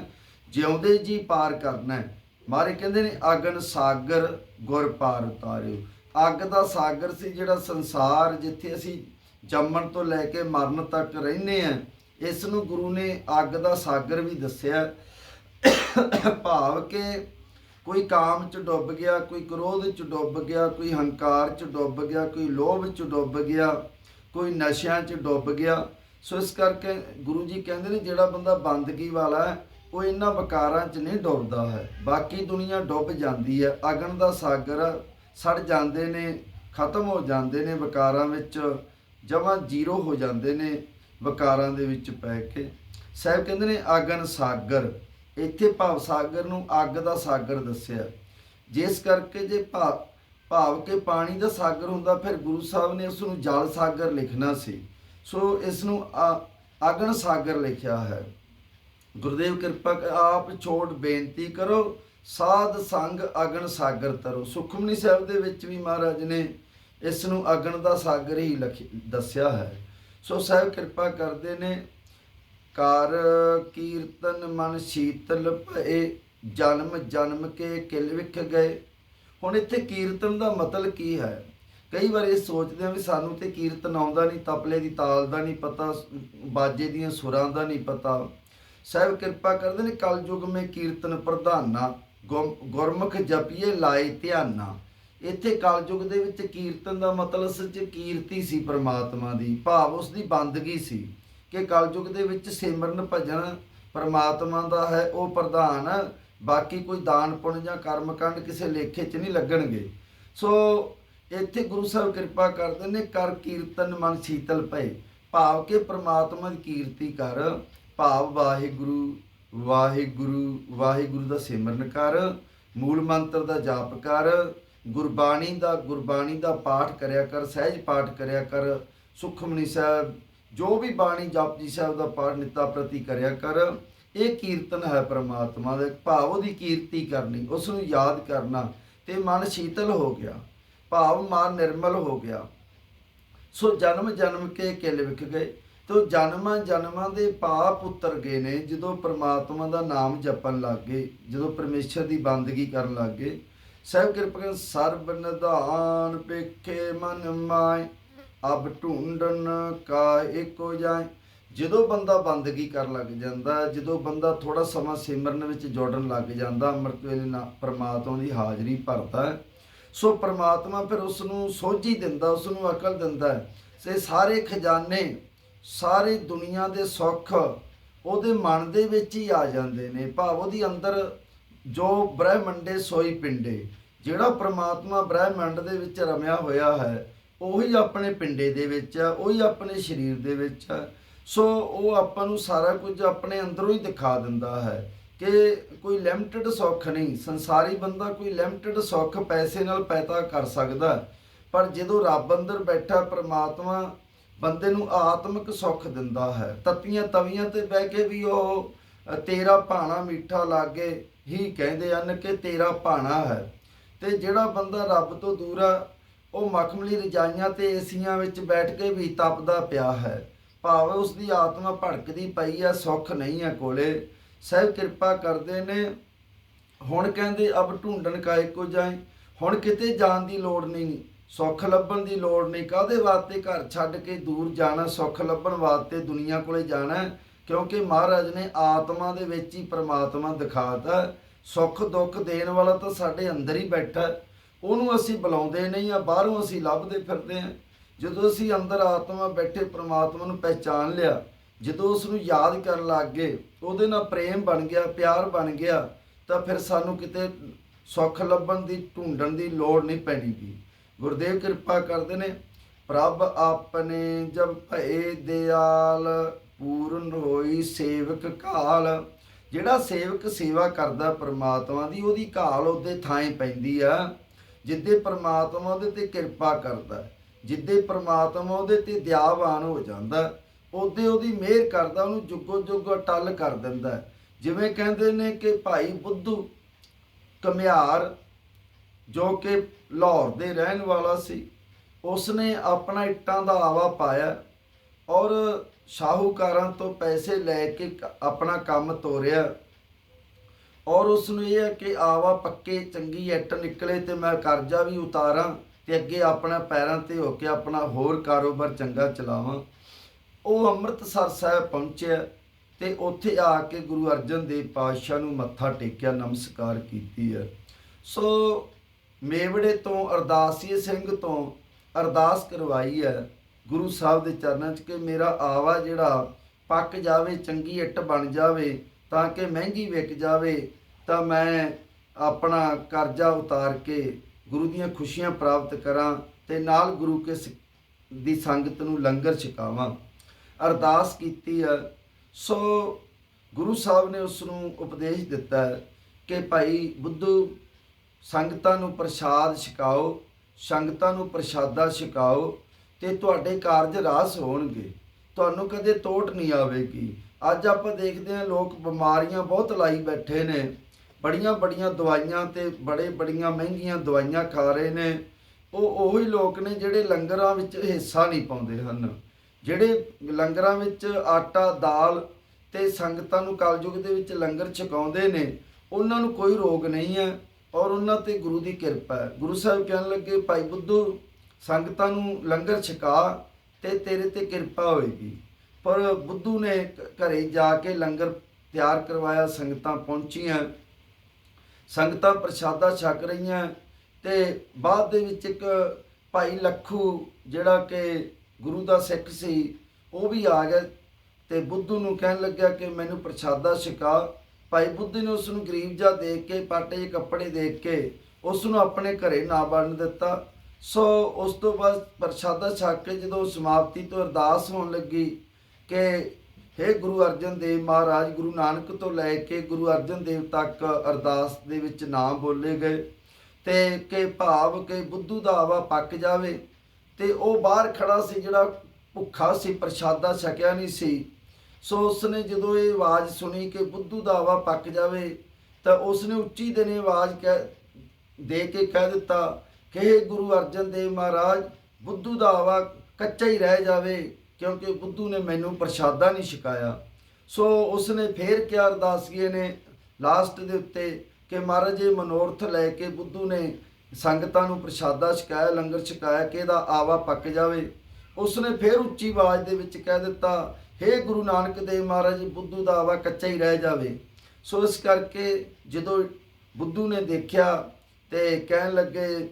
ਜਿਉਂਦੇ ਜੀ ਪਾਰ ਕਰਨਾ ਮਾਰੇ ਕਹਿੰਦੇ ਨੇ, ਅਗਨ ਸਾਗਰ ਗੁਰ ਪਾਰ ਉਤਾਰਿਓ। ਅੱਗ ਦਾ ਸਾਗਰ ਸੀ ਜਿਹੜਾ ਸੰਸਾਰ ਜਿੱਥੇ ਅਸੀਂ ਜੰਮਣ ਤੋਂ ਲੈ ਕੇ ਮਰਨ ਤੱਕ ਰਹਿੰਦੇ ਆ ਇਸ ਨੂੰ ਗੁਰੂ ਨੇ ਅੱਗ ਦਾ ਸਾਗਰ ਵੀ ਦੱਸਿਆ। ਭਾਵ ਕਿ ਕੋਈ ਕਾਮ ਚ ਡੁੱਬ ਗਿਆ, ਕੋਈ ਕ੍ਰੋਧ ਚ ਡੁੱਬ ਗਿਆ, ਕੋਈ ਹੰਕਾਰ ਚ ਡੁੱਬ ਗਿਆ, ਕੋਈ ਲੋਭ ਚ ਡੁੱਬ ਗਿਆ, ਕੋਈ ਨਸ਼ਿਆਂ ਚ ਡੁੱਬ ਗਿਆ। ਸੋ ਇਸ ਕਰਕੇ ਗੁਰੂ ਜੀ ਕਹਿੰਦੇ ਨੇ, ਜਿਹੜਾ ਬੰਦਾ ਬੰਦਗੀ ਵਾਲਾ ਹੈ, ਉਹ ਇਹਨਾਂ ਵਿਕਾਰਾਂ ਚ ਨਹੀਂ ਡੁੱਬਦਾ ਹੈ। ਬਾਕੀ ਦੁਨੀਆ ਡੁੱਬ ਜਾਂਦੀ ਹੈ। ਅਗਨ ਦਾ ਸਾਗਰ ਸੜ ਜਾਂਦੇ ਨੇ, ਖਤਮ ਹੋ ਜਾਂਦੇ ਨੇ ਵਿਕਾਰਾਂ ਵਿੱਚ, ਜਮਾਂ ਜ਼ੀਰੋ ਹੋ ਜਾਂਦੇ ਨੇ ਵਿਕਾਰਾਂ ਦੇ ਵਿੱਚ ਪੈ ਕੇ। ਸਾਹਿਬ ਕਹਿੰਦੇ ਨੇ ਆਗਨ ਸਾਗਰ। ਇੱਥੇ ਭਾਵ ਸਾਗਰ ਨੂੰ ਅੱਗ ਦਾ ਸਾਗਰ ਦੱਸਿਆ। ਜਿਸ ਕਰਕੇ ਜੇ ਭਾਵ ਭਾਵ ਕੇ ਪਾਣੀ ਦਾ ਸਾਗਰ ਹੁੰਦਾ, ਫਿਰ ਗੁਰੂ ਸਾਹਿਬ ਨੇ ਉਸ ਨੂੰ ਜਲ ਸਾਗਰ ਲਿਖਣਾ ਸੀ। ਸੋ ਇਸ ਨੂੰ ਆਗਣ ਸਾਗਰ ਲਿਖਿਆ ਹੈ। ਗੁਰਦੇਵ ਕਿਰਪਾ ਆਪ ਛੋਟ ਬੇਨਤੀ ਕਰੋ, ਸਾਧ ਸੰਗ ਅਗਣ ਸਾਗਰ ਤਰੋ। ਸੁਖਮਨੀ ਸਾਹਿਬ ਦੇ ਵਿੱਚ ਵੀ ਮਹਾਰਾਜ ਨੇ ਇਸ ਨੂੰ ਅਗਨ ਦਾ ਸਾਗਰ ਹੀ ਲਿਖੀ- ਦੱਸਿਆ ਹੈ। ਸੋ ਸਾਹਿਬ ਕਿਰਪਾ ਕਰਦੇ ਨੇ ਕਰ ਕੀਰਤਨ ਮਨ ਸ਼ੀਤਲ ਭਏ, ਜਨਮ ਜਨਮ ਕੇ ਕਿਲ ਵਿਖ ਗਏ। ਹੁਣ ਇੱਥੇ ਕੀਰਤਨ ਦਾ ਮਤਲਬ ਕੀ ਹੈ? ਕਈ ਵਾਰ ਇਹ ਸੋਚਦੇ ਆ ਵੀ ਸਾਨੂੰ ਤੇ ਕੀਰਤਨ ਆਉਂਦਾ ਨਹੀਂ, ਤਪਲੇ ਦੀ ਤਾਲ ਦਾ ਨਹੀਂ ਪਤਾ, ਬਾਜੇ ਦੀਆਂ ਸੁਰਾਂ ਦਾ ਨਹੀਂ ਪਤਾ। ਸਾਹਿਬ ਕਿਰਪਾ ਕਰਦੇ ਨੇ ਕਲ ਯੁਗ ਮੇ ਕੀਰਤਨ ਪ੍ਰਧਾਨਾ ਗੁਰ- ਗੁਰਮੁਖ ਜਪੀਏ ਲਾਏ ਧਿਆਨਾ। ਇੱਥੇ ਕਲ ਯੁਗ ਦੇ ਵਿੱਚ ਕੀਰਤਨ ਦਾ ਮਤਲਬ ਸੱਚ ਕੀਰਤੀ ਸੀ ਪ੍ਰਮਾਤਮਾ ਦੀ, ਭਾਵ ਉਸ ਦੀ ਬੰਦਗੀ ਸੀ। ਕਿ ਕਲਯੁਗ ਦੇ ਵਿੱਚ ਸਿਮਰਨ ਭਜਨ ਪਰਮਾਤਮਾ ਦਾ ਹੈ, ਉਹ ਪ੍ਰਧਾਨ। ਬਾਕੀ ਕੋਈ ਦਾਨ ਪੁੰਨ ਜਾਂ ਕਰਮ ਕਾਂਡ ਕਿਸੇ ਲੇਖੇ 'ਚ ਨਹੀਂ ਲੱਗਣਗੇ। ਸੋ ਇੱਥੇ ਗੁਰੂ ਸਾਹਿਬ ਕਿਰਪਾ ਕਰਦੇ ਨੇ, ਕਰ ਕੀਰਤਨ ਮਨ ਸ਼ੀਤਲ ਪਏ ਭਾਵ ਕਿ ਪ੍ਰਮਾਤਮਾ ਦੀ ਕੀਰਤੀ ਕਰ। ਭਾਵ ਵਾਹਿਗੁਰੂ ਵਾਹਿਗੁਰੂ ਵਾਹਿਗੁਰੂ ਦਾ ਸਿਮਰਨ ਕਰ। ਮੂਲ ਮੰਤਰ ਦਾ ਜਾਪ ਕਰ। ਗੁਰਬਾਣੀ ਦਾ ਗੁਰਬਾਣੀ ਦਾ ਪਾਠ ਕਰਿਆ ਕਰ, ਸਹਿਜ ਪਾਠ ਕਰਿਆ ਕਰ। ਸੁਖਮਨੀ ਸਾਹਿਬ ਜੋ ਵੀ ਬਾਣੀ ਜਪਜੀ ਸਾਹਿਬ ਦਾ ਪਾਠ ਨਿੱਤਾ ਪ੍ਰਤੀ ਕਰਿਆ ਕਰ, ਇਹ ਕੀਰਤਨ ਹੈ ਪ੍ਰਮਾਤਮਾ ਦਾ ਭਾਵ ਉਹਦੀ ਕੀਰਤੀ ਕਰਨੀ, ਉਸ ਨੂੰ ਯਾਦ ਕਰਨਾ, ਤੇ ਮਨ ਸ਼ੀਤਲ ਹੋ ਗਿਆ, ਭਾਵ ਮਨ ਨਿਰਮਲ ਹੋ ਗਿਆ। ਸੋ ਜਨਮ ਜਨਮ ਕੇ ਕਿਲ ਵਿਖ ਗਏ, ਤੋ ਜਨਮਾਂ ਜਨਮਾਂ ਦੇ ਪਾਪ ਉਤਰ ਗਏ ਨੇ, ਜਦੋਂ ਪ੍ਰਮਾਤਮਾ ਦਾ ਨਾਮ ਜਪਣ ਲੱਗੇ ਜਦੋਂ ਪਰਮੇਸ਼ਰ ਦੀ ਬੰਦਗੀ ਕਰਨ ਲੱਗੇ ਸਹਿਬ ਕਿਰਪਾ ਕਰ ਸਰਬ ਨਿਧਾਨ ਪੇਖੇ ਮਨ ਮਾਏ ਅਬ ਢੂੰਡਨ ਕਾ ਏਕੋ ਜਾਏ। ਜਦੋਂ ਬੰਦਾ ਬੰਦਗੀ ਕਰਨ ਲੱਗ ਜਾਂਦਾ, ਜਦੋਂ ਬੰਦਾ ਥੋੜਾ ਸਮਾਂ ਸਿਮਰਨ ਵਿੱਚ ਜੋੜਨ ਲੱਗ ਜਾਂਦਾ, ਅੰਮ੍ਰਿਤ ਵੇਲੇ ਨਾਲ ਪ੍ਰਮਾਤਮਾ ਦੀ ਹਾਜ਼ਰੀ ਭਰਦਾ ਸੋ ਪਰਮਾਤਮਾ ਫਿਰ ਉਸ ਨੂੰ ਸੋਝੀ ਦਿੰਦਾ ਉਸ ਨੂੰ ਅਕਲ ਦਿੰਦਾ ਹੈ। ਸੇ ਸਾਰੇ ਖਜ਼ਾਨੇ, ਸਾਰੇ ਦੁਨੀਆ ਦੇ ਸੁੱਖ ਉਹਦੇ ਮਨ ਦੇ ਵਿੱਚ ਹੀ ਆ ਜਾਂਦੇ ਨੇ। ਭਾਵ ਉਹਦੀ ਅੰਦਰ ਜੋ ਬ੍ਰਹਿਮੰਡੇ ਸੋਈ ਪਿੰਡੇ, ਜਿਹੜਾ ਪ੍ਰਮਾਤਮਾ ਬ੍ਰਹਿਮੰਡ ਦੇ ਵਿੱਚ ਰਮਿਆ ਹੋਇਆ ਹੈ ਉਹੀ ਆਪਣੇ ਪਿੰਡੇ ਦੇ ਵਿੱਚ ਹੈ ਉਹੀ ਆਪਣੇ ਸਰੀਰ ਦੇ ਵਿੱਚ ਹੈ ਸੋ ਉਹ ਆਪਾਂ ਨੂੰ ਸਾਰਾ ਕੁਝ ਆਪਣੇ ਅੰਦਰੋਂ ਹੀ ਦਿਖਾ ਦਿੰਦਾ ਹੈ ਕਿ ਕੋਈ ਲਿਮਟਿਡ ਸੁੱਖ ਨਹੀਂ। ਸੰਸਾਰੀ ਬੰਦਾ ਕੋਈ ਲਿਮਟਿਡ ਸੁੱਖ ਪੈਸੇ ਨਾਲ ਪੈਦਾ ਕਰ ਸਕਦਾ ਪਰ ਜਦੋਂ ਰੱਬ ਅੰਦਰ ਬੈਠਾ, ਪ੍ਰਮਾਤਮਾ ਬੰਦੇ ਨੂੰ ਆਤਮਿਕ ਸੁੱਖ ਦਿੰਦਾ ਹੈ। ਤਤੀਆਂ ਤਵੀਆਂ ਤੇ ਬਹਿ ਕੇ ਵੀ ਉਹ ਤੇਰਾ ਭਾਣਾ ਮਿੱਠਾ ਲਾਗੇ ਹੀ ਕਹਿੰਦੇ ਹਨ ਕਿ ਤੇਰਾ ਭਾਣਾ ਹੈ। ਤੇ ਜਿਹੜਾ ਬੰਦਾ ਰੱਬ ਤੋਂ ਦੂਰ ਆ ਉਹ ਮਖਮਲੀ ਰਜਾਈਆਂ ਤੇ ਏਸੀਆਂ ਵਿੱਚ ਬੈਠ ਕੇ ਵੀ ਤਪਦਾ ਪਿਆ ਹੈ। ਭਾਵੇਂ ਉਸ ਦੀ ਆਤਮਾ ਭੜਕਦੀ ਪਈ ਆ ਸੁੱਖ ਨਹੀਂ ਆ ਕੋਲੇ। ਸਹਿਬ ਕਿਰਪਾ ਕਰਦੇ ਨੇ। ਹੁਣ ਕਹਿੰਦੇ, ਅਬ ਢੂੰਡਣ ਕਾ ਇੱਕੋ ਜਾਏ ਹੁਣ ਕਿਤੇ ਜਾਣ ਦੀ ਲੋੜ ਨਹੀਂ। ਸੁੱਖ ਲੱਭਣ ਦੀ ਲੋੜ ਨਹੀਂ। ਕਾਦੇ ਵਾਸਤੇ ਘਰ ਛੱਡ ਕੇ ਦੂਰ ਜਾਣਾ? ਸੁੱਖ ਲੱਭਣ ਵਾਸਤੇ ਦੁਨੀਆ ਕੋਲੇ ਜਾਣਾ ਕਿਉਂਕਿ ਮਹਾਰਾਜ ਨੇ ਆਤਮਾ ਦੇ ਵਿੱਚ ਹੀ ਪ੍ਰਮਾਤਮਾ ਦਿਖਾਤਾ ਸੁੱਖ ਦੁੱਖ ਦੇਣ ਵਾਲਾ ਤਾਂ ਸਾਡੇ ਅੰਦਰ ਹੀ ਬੈਠਾ ਉਹਨੂੰ ਅਸੀਂ ਬੁਲਾਉਂਦੇ ਨਹੀਂ ਆ, ਬਾਹਰੋਂ ਅਸੀਂ ਲੱਭਦੇ ਫਿਰਦੇ ਹਾਂ ਜਦੋਂ ਅਸੀਂ ਅੰਦਰ ਆਤਮਾ ਬੈਠੇ, ਪ੍ਰਮਾਤਮਾ ਨੂੰ ਪਹਿਚਾਨ ਲਿਆ, ਜਦੋਂ ਉਸ ਨੂੰ ਯਾਦ ਕਰਨ ਲੱਗ ਗਏ, ਉਹਦੇ ਨਾਲ ਪ੍ਰੇਮ ਬਣ ਗਿਆ, ਪਿਆਰ ਬਣ ਗਿਆ, ਤਾਂ ਫਿਰ ਸਾਨੂੰ ਕਿਤੇ ਸੁੱਖ ਲੱਭਣ ਦੀ, ਢੂੰਡਣ ਦੀ ਲੋੜ ਨਹੀਂ ਪੈਣੀ ਗੀ। ਗੁਰਦੇਵ ਕਿਰਪਾ ਕਰਦੇ ਨੇ, ਪ੍ਰਭ ਆਪਣੇ ਜਬ ਭਏ ਦਿਆਲ, ਪੂਰਨ ਹੋਈ ਸੇਵਕ ਕਾਲ। ਜਿਹੜਾ ਸੇਵਕ ਸੇਵਾ ਕਰਦਾ ਪਰਮਾਤਮਾ ਦੀ, ਉਹਦੀ ਕਾਲ ਉਹਦੇ ਥਾਂ ਪੈਂਦੀ ਆ। ਜਿੱਦੇ ਪ੍ਰਮਾਤਮਾ ਉਹਦੇ ਤੇ ਕਿਰਪਾ ਕਰਦਾ ਹੈ, ਜਿੱਦੇ ਪ੍ਰਮਾਤਮਾ ਉਹਦੇ ਤੇ ਦਿਆਵਾਨ ਹੋ ਜਾਂਦਾ ਉਹਦੇ ਉਹਦੀ ਮਿਹਰ ਕਰਦਾ ਉਹਨੂੰ ਜੁਗੋ ਜੁਗ ਅਟਲ ਕਰ ਦਿੰਦਾ ਜਿਵੇਂ ਕਹਿੰਦੇ ਨੇ ਕਿ ਭਾਈ ਬੁੱਧੂ ਕਮਿਆਰ ਜੋ ਕਿ ਲਾਹੌਰ ਦੇ ਰਹਿਣ ਵਾਲਾ ਸੀ ਉਸਨੇ ਆਪਣਾ ਇੱਟਾਂ ਦਾ ਆਵਾ ਪਾਇਆ ਔਰ ਸ਼ਾਹੂਕਾਰਾਂ ਤੋਂ ਪੈਸੇ ਲੈ ਕੇ ਆਪਣਾ ਕੰਮ ਤੋਰਿਆ। ਔਰ ਉਸ ਨੂੰ ਇਹ ਹੈ ਕਿ ਆਵਾ ਪੱਕੇ, ਚੰਗੀ ਇੱਟ ਨਿਕਲੇ ਤੇ ਮੈਂ ਕਰਜ਼ਾ ਵੀ ਉਤਾਰਾਂ ਤੇ ਅੱਗੇ ਆਪਣਾ ਪੈਰਾਂ ਤੇ ਹੋ ਕੇ ਆਪਣਾ ਹੋਰ ਕਾਰੋਬਾਰ ਚੰਗਾ ਚਲਾਵਾਂ। ਉਹ ਅੰਮ੍ਰਿਤਸਰ ਸਾਹਿਬ ਪਹੁੰਚਿਆ ਤੇ ਉੱਥੇ ਆ ਕੇ ਗੁਰੂ ਅਰਜਨ ਦੇਵ ਪਾਤਸ਼ਾਹ ਨੂੰ ਮੱਥਾ ਟੇਕਿਆ, ਨਮਸਕਾਰ ਕੀਤੀ ਹੈ। ਸੋ ਮੇਵੜੇ ਤੋਂ ਅਰਦਾਸੀਏ ਸਿੰਘ ਤੋਂ ਅਰਦਾਸ ਕਰਵਾਈ ਹੈ ਗੁਰੂ ਸਾਹਿਬ ਦੇ ਚਰਨਾਂ 'ਚ ਕਿ ਮੇਰਾ ਆਵਾ ਜਿਹੜਾ ਪੱਕ ਜਾਵੇ, ਚੰਗੀ ਇੱਟ ਬਣ ਜਾਵੇ ਤਾਂ ਕਿ ਮਹਿੰਗੀ ਵਿਕ ਜਾਵੇ ਤਾਂ ਮੈਂ ਆਪਣਾ ਕਰਜ਼ਾ ਉਤਾਰ ਕੇ ਗੁਰੂ ਦੀਆਂ ਖੁਸ਼ੀਆਂ ਪ੍ਰਾਪਤ ਕਰਾਂ ਤੇ ਨਾਲ ਗੁਰੂ ਕੇ ਦੀ ਸੰਗਤ ਨੂੰ ਲੰਗਰ ਛਕਾਵਾਂ। ਅਰਦਾਸ ਕੀਤੀ ਹੈ। ਸੋ ਗੁਰੂ ਸਾਹਿਬ ਨੇ ਉਸ ਨੂੰ ਉਪਦੇਸ਼ ਦਿੱਤਾ ਕਿ ਭਾਈ ਬੁੱਧੂ, ਸੰਗਤਾਂ ਨੂੰ ਪ੍ਰਸ਼ਾਦ ਛਕਾਓ, ਸੰਗਤਾਂ ਨੂੰ ਪ੍ਰਸ਼ਾਦਾ ਛਕਾਓ ਤੇ ਤੁਹਾਡੇ ਕਾਰਜ ਰਾਸ ਹੋਣਗੇ। ਤੁਹਾਨੂੰ ਕਦੇ ਤੋਟ ਨਹੀਂ ਆਵੇਗੀ। ਅੱਜ ਆਪਾਂ ਦੇਖਦੇ ਹਾਂ ਲੋਕ ਬਿਮਾਰੀਆਂ ਬਹੁਤ ਲਾਈ ਬੈਠੇ ਨੇ। ਬੜੀਆਂ ਬੜੀਆਂ ਦਵਾਈਆਂ ਤੇ ਬੜੇ ਬੜੀਆਂ ਮਹਿੰਗੀਆਂ ਦਵਾਈਆਂ ਖਾ ਰਹੇ ਨੇ। ਉਹ ਉਹੀ ਲੋਕ ਨੇ ਜਿਹੜੇ ਲੰਗਰਾਂ ਵਿੱਚ ਹਿੱਸਾ ਨਹੀਂ ਪਾਉਂਦੇ ਹਨ। ਜਿਹੜੇ ਲੰਗਰਾਂ ਵਿੱਚ ਆਟਾ, ਦਾਲ ਤੇ ਸੰਗਤਾਂ ਨੂੰ ਕਲਯੁਗ ਦੇ ਵਿੱਚ ਲੰਗਰ ਛਕਾਉਂਦੇ ਨੇ, ਉਹਨਾਂ ਨੂੰ ਕੋਈ ਰੋਗ ਨਹੀਂ ਹੈ ਔਰ ਉਹਨਾਂ ਤੇ ਗੁਰੂ ਦੀ ਕਿਰਪਾ ਹੈ। ਗੁਰੂ ਸਾਹਿਬ ਕਹਿਣ ਲੱਗੇ, ਭਾਈ ਬੁੱਧੂ, ਸੰਗਤਾਂ ਨੂੰ ਲੰਗਰ ਛਕਾ ਤੇ ਤੇਰੇ ਤੇ ਕਿਰਪਾ ਹੋਏਗੀ। ਪਰ ਬੁੱਧੂ ਨੇ ਘ- ਘਰੇ ਜਾ ਕੇ ਲੰਗਰ ਤਿਆਰ ਕਰਵਾਇਆ, ਸੰਗਤਾਂ ਪਹੁੰਚੀਆਂ। ਸੰਗਤਾਂ ਪ੍ਰਸ਼ਾਦਾ ਛਕ ਰਹੀਆਂ ਤੇ ਬਾਅਦ ਦੇ ਵਿੱਚ ਇੱਕ ਭਾਈ ਲੱਖੂ ਜਿਹੜਾ ਕਿ ਗੁਰੂ ਦਾ ਸਿੱਖ ਸੀ, ਉਹ ਵੀ ਆ ਗਿਆ ਤੇ ਬੁੱਧੂ ਨੂੰ ਕਹਿਣ ਲੱਗਿਆ ਕਿ ਮੈਨੂੰ ਪ੍ਰਸ਼ਾਦਾ ਛਕਾ। ਭਾਈ ਬੁੱਧੂ ਨੇ ਉਸ ਨੂੰ ਗਰੀਬ ਜਿਹਾ ਦੇਖ ਕੇ, ਪਾਟੇ ਜਿਹੇ ਕੱਪੜੇ ਦੇਖ ਕੇ ਉਸ ਨੂੰ ਆਪਣੇ ਘਰੇ ਨਾ ਵੜਨ ਦਿੱਤਾ। ਸੋ ਉਸ ਤੋਂ ਬਾਅਦ ਪ੍ਰਸ਼ਾਦਾ ਛਕ ਕੇ ਜਦੋਂ ਸਮਾਪਤੀ ਤੋਂ ਅਰਦਾਸ ਹੋਣ ਲੱਗੀ ਕਿ ਹੇ ਗੁਰੂ ਅਰਜਨ ਦੇਵ ਮਹਾਰਾਜ, ਗੁਰੂ ਨਾਨਕ ਤੋਂ ਲੈ ਕੇ ਗੁਰੂ ਅਰਜਨ ਦੇਵ ਤੱਕ ਅਰਦਾਸ ਦੇ ਵਿੱਚ ਨਾਮ ਬੋਲੇ ਗਏ। ਤੇ ਕਿ ਭਾਵ ਕਿ ਬੁੱਧੂ ਦਾ ਆਵਾ ਪੱਕ ਜਾਵੇ ਤੇ ਉਹ ਬਾਹਰ ਖੜਾ ਸੀ, ਜਿਹੜਾ ਭੁੱਖਾ ਸੀ, ਪ੍ਰਸ਼ਾਦਾ ਛਕਿਆ ਨਹੀਂ ਸੀ। ਸੋ ਉਸਨੇ ਜਦੋਂ ਇਹ ਆਵਾਜ਼ ਸੁਣੀ ਕਿ ਬੁੱਧੂ ਦਾ ਆਵਾ ਪੱਕ ਜਾਵੇ, ਤਾਂ ਉਸਨੇ ਉੱਚੀ ਦੇਨੇ ਆਵਾਜ਼ ਕਹਿ, ਦੇ ਕੇ ਕਹਿ ਦਿੱਤਾ ਕਿ ਹੇ ਗੁਰੂ ਅਰਜਨ ਦੇਵ ਮਹਾਰਾਜ, ਬੁੱਧੂ ਦਾ ਆਵਾ ਕੱਚਾ ਹੀ ਰਹਿ ਜਾਵੇ। ਕਿਉਂਕਿ ਬੁੱਧੂ ਨੇ ਮੈਨੂੰ ਪ੍ਰਸ਼ਾਦਾ ਨਹੀਂ ਛਕਾਇਆ। ਸੋ ਉਸਨੇ ਫੇਰ ਕਿਹਾ ਅਰਦਾਸੀਏ ਨੇ ਲਾਸਟ ਦੇ ਉੱਤੇ ਕਿ ਮਹਾਰਾਜ ਇਹ ਮਨੋਰਥ ਲੈ ਕੇ ਬੁੱਧੂ ਨੇ ਸੰਗਤਾਂ ਨੂੰ ਪ੍ਰਸ਼ਾਦਾ ਛਕਾਇਆ, ਲੰਗਰ ਛਕਾਇਆ, ਕਿ ਇਹਦਾ ਆਵਾ ਪੱਕ ਜਾਵੇ। ਉਸਨੇ ਫੇਰ ਉੱਚੀ ਆਵਾਜ਼ ਦੇ ਵਿੱਚ ਕਹਿ ਦਿੱਤਾ, ਹੇ ਗੁਰੂ ਨਾਨਕ ਦੇਵ ਮਹਾਰਾਜ ਬੁੱਧੂ ਦਾ ਆਵਾ ਕੱਚਾ ਹੀ ਰਹਿ ਜਾਵੇ। ਸੋ ਇਸ ਕਰਕੇ ਜਦੋਂ ਬੁੱਧੂ ਨੇ ਦੇਖਿਆ ਤੇ ਕਹਿਣ ਲੱਗੇ,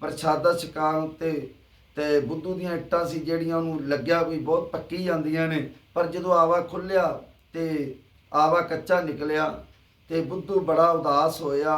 ਪ੍ਰਸ਼ਾਦਾ ਛਕਾਉਣ ਤੇ ਤੇ ਬੁੱਧੂ ਦੀਆਂ ਇੱਟਾਂ ਸੀ ਜਿਹੜੀਆਂ ਉਹਨੂੰ ਲੱਗਿਆ ਵੀ ਬਹੁਤ ਪੱਕੀ ਜਾਂਦੀਆਂ ਨੇ। ਪਰ ਜਦੋਂ ਆਵਾ ਖੁੱਲਿਆ ਤੇ ਆਵਾ ਕੱਚਾ ਨਿਕਲਿਆ ਤੇ ਬੁੱਧੂ ਬੜਾ ਉਦਾਸ ਹੋਇਆ।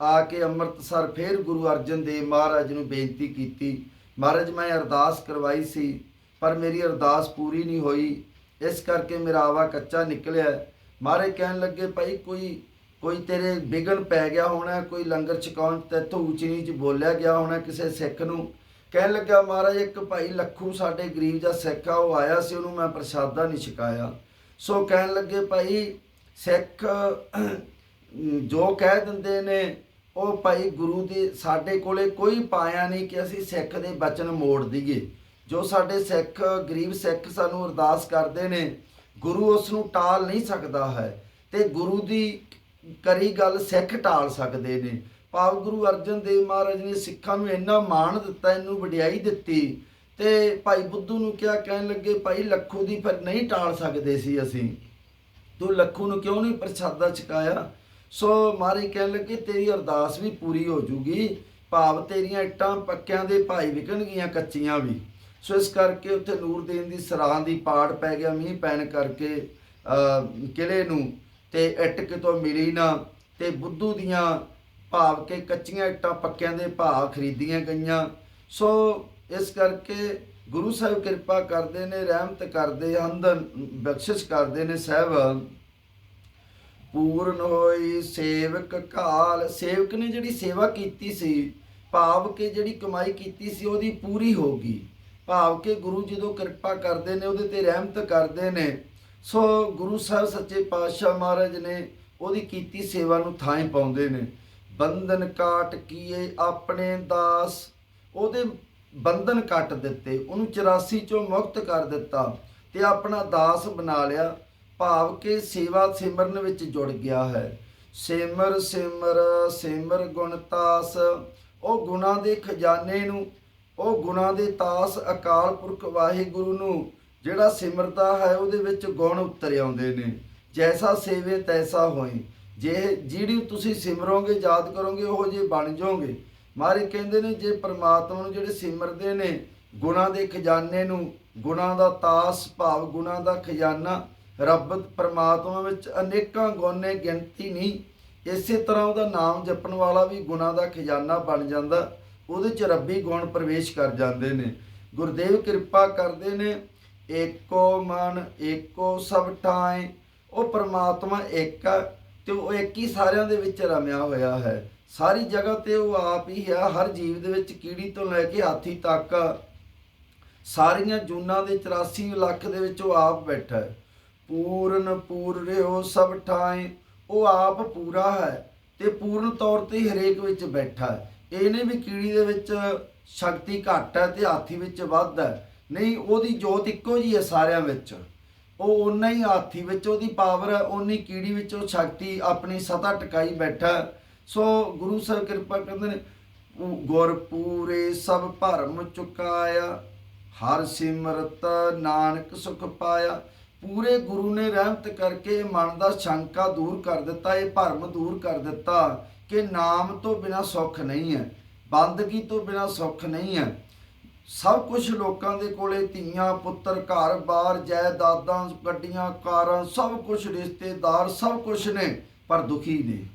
ਆ ਕੇ ਅੰਮ੍ਰਿਤਸਰ ਫੇਰ ਗੁਰੂ ਅਰਜਨ ਦੇਵ ਮਹਾਰਾਜ ਨੂੰ ਬੇਨਤੀ ਕੀਤੀ, ਮਹਾਰਾਜ, ਮੈਂ ਅਰਦਾਸ ਕਰਵਾਈ ਸੀ, ਪਰ ਮੇਰੀ ਅਰਦਾਸ ਪੂਰੀ ਨਹੀਂ ਹੋਈ। ਇਸ ਕਰਕੇ ਮੇਰਾ ਆਵਾ ਕੱਚਾ ਨਿਕਲਿਆ। ਮਹਾਰਾਜ ਕਹਿਣ ਲੱਗੇ, ਭਾਈ, ਕੋਈ ਕੋਈ ਤੇਰੇ ਵਿਗਨ ਪੈ ਗਿਆ ਹੋਣਾ, ਕੋਈ ਲੰਗਰ ਛਕਾਉਣ ਤੇ ਇੱਥੋਂ ਉੱਚੀ ਨੀਚ ਬੋਲਿਆ ਗਿਆ ਹੋਣਾ ਕਿਸੇ ਸਿੱਖ ਨੂੰ ਕਹਿਣ ਲੱਗਾ ਮਹਾਰਾਜ, ਇੱਕ ਭਾਈ ਲੱਖੂ ਸਾਡੇ ਗਰੀਬ ਦਾ ਸਿੱਖ ਆ ਉਹ ਆਇਆ ਸੀ, ਉਹਨੂੰ ਮੈਂ ਪ੍ਰਸ਼ਾਦਾ ਨਹੀਂ ਛਕਾਇਆ। ਸੋ ਕਹਿਣ ਲੱਗੇ, ਭਾਈ, ਸਿੱਖ ਜੋ ਕਹਿ ਦਿੰਦੇ ਨੇ, ਉਹ ਭਾਈ ਗੁਰੂ ਦੇ, ਸਾਡੇ ਕੋਲੇ ਕੋਈ ਪਾਇਆ ਨਹੀਂ ਕਿ ਅਸੀਂ ਸਿੱਖ ਦੇ ਬਚਨ ਮੋੜ ਦਈਏ। ਜੋ ਸਾਡੇ ਸਿੱਖ, ਗਰੀਬ ਸਿੱਖ ਸਾਨੂੰ ਅਰਦਾਸ ਕਰਦੇ ਨੇ, ਗੁਰੂ ਉਸ ਨੂੰ ਟਾਲ ਨਹੀਂ ਸਕਦਾ ਹੈ ਤੇ ਗੁਰੂ ਦੀ ਕਰੀ ਗੱਲ ਸਿੱਖ ਟਾਲ ਸਕਦੇ ਨੇ। ਭਾਵ ਗੁਰੂ ਅਰਜਨ ਦੇਵ ਮਹਾਰਾਜ ਨੇ ਸਿੱਖਾਂ ਨੂੰ ਇੰਨਾ ਮਾਣ ਦਿੱਤਾ ਇਹਨੂੰ ਵਡਿਆਈ ਦਿੱਤੀ ਤੇ ਭਾਈ ਬੁੱਧੂ ਨੂੰ ਕਿਹਾ ਕਹਿਣ ਲੱਗੇ ਭਾਈ ਲੱਖੂ ਦੀ ਫਿਰ ਨਹੀਂ ਟਾਲ ਸਕਦੇ ਸੀ ਅਸੀਂ। ਤੂੰ ਲੱਖੂ ਨੂੰ ਕਿਉਂ ਨਹੀਂ ਪ੍ਰਸ਼ਾਦਾ ਛਕਾਇਆ? ਸੋ ਮਾਰੀ ਕਹਿਣ ਲੱਗੇ ਤੇਰੀ ਅਰਦਾਸ ਵੀ ਪੂਰੀ ਹੋ ਜੂਗੀ। ਭਾਵ ਤੇਰੀਆਂ ਇੱਟਾਂ ਪੱਕਿਆਂ ਦੇ ਭਾਈ ਵਿਕਣਗੀਆਂ ਕੱਚੀਆਂ ਵੀ। ਸੋ ਇਸ ਕਰਕੇ ਉੱਥੇ ਨੂਰ ਦੇਣ ਦੀ ਸਰਾਂ ਦੀ ਪਾੜ ਪੈ ਗਿਆ ਮੀਂਹ ਪੈਣ ਕਰਕੇ ਅਹ, ਕਿਲੇ ਨੂੰ। ਤੇ ਇੱਟ ਕਿਤੋਂ ਮਿਲੀ ਨਾ ਤੇ ਬੁੱਧੂ ਦੀਆਂ ਭਾਵ ਕੇ ਕੱਚੀਆਂ ਇੱਟਾਂ ਪੱਕਿਆਂ ਦੇ ਭਾਅ ਖਰੀਦੀਆਂ ਗਈਆਂ। ਸੋ ਇਸ ਕਰਕੇ ਗੁਰੂ ਸਾਹਿਬ ਕਿਰਪਾ ਕਰਦੇ ਨੇ, ਰਹਿਮਤ ਕਰਦੇ ਹਨ ਬਖਸ਼ਿਸ਼ ਕਰਦੇ ਨੇ ਸਾਹਿਬ। ਪੂਰਨ ਹੋਈ ਸੇਵਕ ਕਾਲ। ਸੇਵਕ ਨੇ ਜਿਹੜੀ ਸੇਵਾ ਕੀਤੀ ਸੀ, ਭਾਵ ਕਿ ਜਿਹੜੀ ਕਮਾਈ ਕੀਤੀ ਸੀ, ਉਹਦੀ ਪੂਰੀ ਹੋ ਗਈ। ਭਾਵ ਕਿ ਗੁਰੂ ਜਦੋਂ ਕਿਰਪਾ ਕਰਦੇ ਨੇ, ਉਹਦੇ ਤੇ ਰਹਿਮਤ ਕਰਦੇ ਨੇ। ਸੋ ਗੁਰੂ ਸਾਹਿਬ ਸੱਚੇ ਪਾਤਸ਼ਾਹ ਮਹਾਰਾਜ ਨੇ ਉਹਦੀ ਕੀਤੀ ਸੇਵਾ ਨੂੰ ਥਾਂ ਪਾਉਂਦੇ ਨੇ। ਬੰਧਨ ਕਾਟ ਕੀਏ ਆਪਣੇ ਦਾਸ। ਉਹਦੇ ਬੰਧਨ ਕੱਟ ਦਿੱਤੇ, ਉਹਨੂੰ 84 ਚੋਂ ਮੁਕਤ ਕਰ ਦਿੱਤਾ ਤੇ ਆਪਣਾ ਦਾਸ ਬਣਾ ਲਿਆ। ਭਾਵ ਕਿ ਸੇਵਾ ਸਿਮਰਨ ਵਿੱਚ ਜੁੜ ਗਿਆ ਹੈ। ਸਿਮਰ ਸਿਮਰ ਸਿਮਰ ਗੁਣ ਤਾਸ। ਉਹ ਗੁਣਾ ਦੇ ਖਜ਼ਾਨੇ ਨੂੰ, ਉਹ ਗੁਣਾ ਦੇ ਤਾਸ ਅਕਾਲ ਪੁਰਖ ਵਾਹਿਗੁਰੂ ਨੂੰ, ਜਿਹੜਾ ਸਿਮਰਦਾ ਹੈ ਉਹਦੇ ਵਿੱਚ ਗੁਣ ਉਤਰ ਆਉਂਦੇ ਨੇ। ਜੈਸਾ ਸੇਵੇ, ਤੈਸਾ ਹੋਏ। ਜੇ ਜਿਹੜੀ ਤੁਸੀਂ ਸਿਮਰੋਗੇ, ਯਾਦ ਕਰੋਗੇ, ਉਹ ਜੇ ਬਣ ਜਾਓਗੇ। ਮਾਰੇ ਕਹਿੰਦੇ ਨੇ, ਜੇ ਪ੍ਰਮਾਤਮਾ ਨੂੰ ਜਿਹੜੇ ਸਿਮਰਦੇ ਨੇ, ਗੁਣਾ ਦੇ ਖਜ਼ਾਨੇ ਨੂੰ, ਗੁਣਾ ਦਾ ਤਾਸ ਭਾਵ ਗੁਣਾ ਦਾ ਖਜ਼ਾਨਾ, ਰੱਬ ਪ੍ਰਮਾਤਮਾ ਵਿੱਚ ਅਨੇਕਾਂ ਗੁਣ ਨੇ ਗਿਣਤੀ ਨਹੀਂ, ਇਸੇ ਤਰ੍ਹਾਂ ਉਹਦਾ ਨਾਮ ਜਪਣ ਵਾਲਾ ਵੀ ਗੁਣਾ ਦਾ ਖਜ਼ਾਨਾ ਬਣ ਜਾਂਦਾ। ਉਹਦੇ ਚ ਰੱਬੀ ਗੁਣ ਪ੍ਰਵੇਸ਼ ਕਰ ਜਾਂਦੇ ਨੇ। ਗੁਰਦੇਵ ਕਿਰਪਾ ਕਰਦੇ ਨੇ, ਏਕੋ ਮਨ, ਏਕੋ ਸਭ ਠਾਏ, ਉਹ ਪ੍ਰਮਾਤਮਾ ਇੱਕ ਤੇ ਉਹ ਇੱਕ ਹੀ ਸਾਰਿਆਂ ਦੇ ਵਿੱਚ ਰਮਿਆ ਹੋਇਆ ਹੈ। ਸਾਰੀ ਜਗ੍ਹਾ ਤੇ ਉਹ ਆਪ ਹੀ ਹੈ, ਹਰ ਜੀਵ ਦੇ ਵਿੱਚ ਕੀੜੀ ਤੋਂ ਲੈ ਕੇ ਹਾਥੀ ਤੱਕ। ਸਾਰੀਆਂ ਜੂਨਾਂ ਦੇ 84 ਲੱਖ ਦੇ ਵਿੱਚ ਉਹ ਆਪ ਬੈਠਾ ਹੈ। ਪੂਰਨ ਪੂਰ ਰਿਓ ਸਭ ਠਾਏ ਉਹ ਆਪ ਪੂਰਾ ਹੈ ਤੇ ਪੂਰਨ ਤੌਰ ਤੇ ਹਰੇਕ ਵਿੱਚ ਬੈਠਾ ਹੈ। ਇਹ ਨਹੀਂ ਵੀ ਕੀੜੀ ਦੇ ਵਿੱਚ ਸ਼ਕਤੀ ਘੱਟ ਹੈ ਤੇ ਹਾਥੀ ਵਿੱਚ ਵੱਧ ਹੈ। ਨਹੀਂ, ਉਹਦੀ ਜੋਤ ਇੱਕੋ ਜੀ ਹੈ ਸਾਰਿਆਂ ਵਿੱਚ। ਉਹ ਉਨਾ ਹੀ ਹਾਥੀ ਵਿੱਚ ਉਹਦੀ ਪਾਵਰ ਹੈ ਉਨੀ ਕੀੜੀ ਵਿੱਚ ਉਹ ਸ਼ਕਤੀ ਆਪਣੀ ਸਤਾ ਟਿਕਾਈ ਬੈਠਾ ਸੋ ਗੁਰੂ ਸਾਹਿਬ ਕਿਰਪਾ ਕਰਦੇ ਨੇ ਪੂ- ਗੁਰ ਪੂਰੇ ਸਭ ਭਰਮ ਚੁਕਾਇਆ, ਹਰ ਸਿਮਰਤ ਨਾਨਕ ਸੁਖ ਪਾਇਆ। ਪੂਰੇ ਗੁਰੂ ਨੇ ਰਹਿਮਤ ਕਰਕੇ ਮਨ ਦਾ ਸ਼ੰਕਾ ਦੂਰ ਕਰ ਦਿੱਤਾ, ਇਹ ਭਰਮ ਦੂਰ ਕਰ ਦਿੱਤਾ ਕਿ ਨਾਮ ਤੋਂ ਬਿਨਾ ਸੁੱਖ ਨਹੀਂ ਹੈ, ਬੰਦਗੀ ਤੋਂ ਬਿਨਾ ਸੁੱਖ ਨਹੀਂ ਹੈ। ਸਭ ਕੁਝ ਲੋਕਾਂ ਦੇ ਕੋਲੇ, ਧੀਆਂ, ਪੁੱਤਰ ਘਰ-ਬਾਰ ਜਾਇਦਾਦਾਂ, ਗੱਡੀਆਂ, ਕਾਰਾਂ, ਸਭ ਕੁਝ ਰਿਸ਼ਤੇਦਾਰ, ਸਭ ਕੁਝ ਨੇ, ਪਰ ਦੁਖੀ ਨੇ।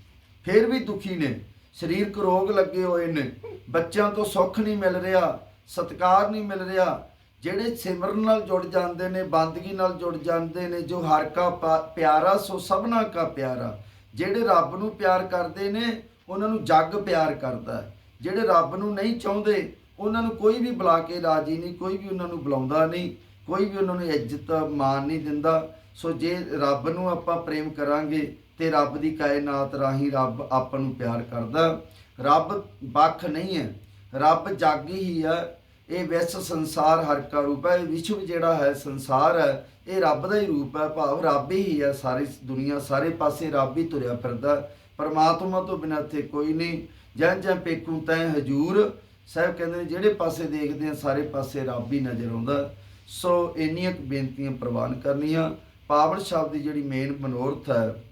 ਫਿਰ ਵੀ ਦੁਖੀ ਨੇ। ਸਰੀਰਕ ਰੋਗ ਲੱਗੇ ਹੋਏ ਨੇ। ਬੱਚਿਆਂ ਤੋਂ ਸੁੱਖ ਨਹੀਂ ਮਿਲ ਰਿਹਾ, ਸਤਕਾਰ ਨਹੀਂ ਮਿਲ ਰਿਹਾ। ਜਿਹੜੇ ਸਿਮਰਨ ਨਾਲ ਜੁੜ ਜਾਂਦੇ ਨੇ, ਬੰਦਗੀ ਨਾਲ ਜੁੜ ਜਾਂਦੇ ਨੇ, ਜੋ ਹਰ ਕਾ ਪਾ- ਪਿਆਰਾ, ਸੋ ਸਭਨਾ ਕਾ ਪਿਆਰਾ। ਜਿਹੜੇ ਰੱਬ ਨੂੰ ਪਿਆਰ ਕਰਦੇ ਨੇ, ਉਹਨਾਂ ਨੂੰ ਜੱਗ ਪਿਆਰ ਕਰਦਾ ਜਿਹੜੇ ਰੱਬ ਨੂੰ ਨਹੀਂ ਚਾਹੁੰਦੇ ਉਹਨਾਂ ਨੂੰ ਕੋਈ ਵੀ ਬੁਲਾ ਕੇ ਰਾਜੀ ਨਹੀਂ, ਕੋਈ ਵੀ ਉਹਨਾਂ ਨੂੰ ਬੁਲਾਉਂਦਾ ਨਹੀਂ, ਕੋਈ ਵੀ ਉਹਨਾਂ ਨੂੰ ਇੱਜ਼ਤ ਮਾਣ ਨਹੀਂ ਦਿੰਦਾ। ਸੋ ਜੇ ਰੱਬ ਨੂੰ ਆਪਾਂ ਪ੍ਰੇਮ ਕਰਾਂਗੇ ਤੇ ਰੱਬ ਦੀ ਕਾਇਨਾਤ ਰਾਹੀਂ ਰੱਬ ਆਪਾਂ ਨੂੰ ਪਿਆਰ ਕਰਦਾ। ਰੱਬ ਵੱਖ ਨਹੀਂ ਹੈ, ਰੱਬ ਜਾਗੀ ਹੀ ਹੈ। ਇਹ ਵਿਸ਼ ਸੰਸਾਰ ਹਰ ਕਾ ਰੂਪ ਹੈ, ਇਹ ਵਿਸ਼ਵ ਜਿਹੜਾ ਹੈ ਸੰਸਾਰ ਹੈ, ਇਹ ਰੱਬ ਦਾ ਹੀ ਰੂਪ ਹੈ, ਭਾਵ ਰੱਬ ਹੀ ਹੈ। ਸਾਰੀ ਦੁਨੀਆ ਸਾਰੇ ਪਾਸੇ ਰੱਬ ਹੀ ਤੁਰਿਆ ਫਿਰਦਾ। ਪਰਮਾਤਮਾ ਤੋਂ ਬਿਨਾਂ ਇੱਥੇ ਕੋਈ ਨਹੀਂ। ਜੈ ਜੈ ਪੇਕੂ ਤੈ ਹਜੂਰ। ਸਾਹਿਬ ਕਹਿੰਦੇ ਨੇ, ਜਿਹੜੇ ਪਾਸੇ ਦੇਖਦੇ ਆ, ਸਾਰੇ ਪਾਸੇ ਰੱਬ ਹੀ ਨਜ਼ਰ ਆਉਂਦਾ। ਸੋ ਇੰਨੀਆਂ ਕੁ ਬੇਨਤੀਆਂ ਪ੍ਰਵਾਨ ਕਰਨੀਆਂ। ਪਾਵਨ ਸ਼ਬਦ ਦੀ ਜਿਹੜੀ ਮੇਨ ਮਨੋਰਥ ਹੈ,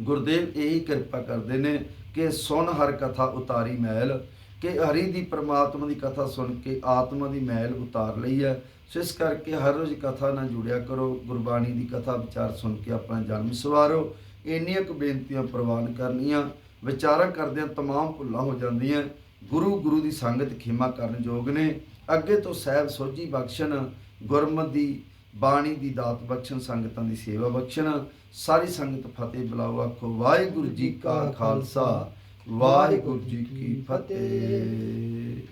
ਗੁਰਦੇਵ ਇਹੀ ਕਿਰਪਾ ਕਰਦੇ ਨੇ ਕਿ ਸੁਣ ਹਰ ਕਥਾ ਉਤਾਰੀ ਮਹਿਲ ਕਿ ਹਰੀ ਦੀ ਪ੍ਰਮਾਤਮਾ ਦੀ ਕਥਾ ਸੁਣ ਕੇ ਆਤਮਾ ਦੀ ਮਹਿਲ ਉਤਾਰ ਲਈ ਹੈ। ਸੋ ਇਸ ਕਰਕੇ ਹਰ ਰੋਜ਼ ਕਥਾ ਨਾਲ ਜੁੜਿਆ ਕਰੋ, ਗੁਰਬਾਣੀ ਦੀ ਕਥਾ ਵਿਚਾਰ ਸੁਣ ਕੇ ਆਪਣਾ ਜਨਮ ਸਵਾਰੋ। ਇੰਨੀਆਂ ਕੁ ਬੇਨਤੀਆਂ ਪ੍ਰਵਾਨ ਕਰਨੀਆਂ। ਵਿਚਾਰਾਂ ਕਰਦਿਆਂ ਤਮਾਮ ਭੁੱਲਾਂ ਹੋ ਜਾਂਦੀਆਂ। ਗੁਰੂ ਗੁਰੂ ਦੀ ਸੰਗਤ ਖਿਮਾ ਕਰਨ ਯੋਗ ਨੇ। ਅੱਗੇ ਤੋਂ ਸਹਿਬ ਸੋਝੀ ਬਖਸ਼ਣ, ਗੁਰਮਤ ਦੀ ਬਾਣੀ ਦੀ ਦਾਤ ਬਖਸ਼ਣ, ਸੰਗਤਾਂ ਦੀ ਸੇਵਾ ਬਖਸ਼ਣ, ਸਾਰੀ ਸੰਗਤ ਫਤਿਹ ਬੁਲਾਓ, ਆਖੋ, ਵਾਹਿਗੁਰੂ ਜੀ ਕਾ ਖਾਲਸਾ, ਵਾਹਿਗੁਰੂ ਜੀ ਕੀ ਫਤਿਹ।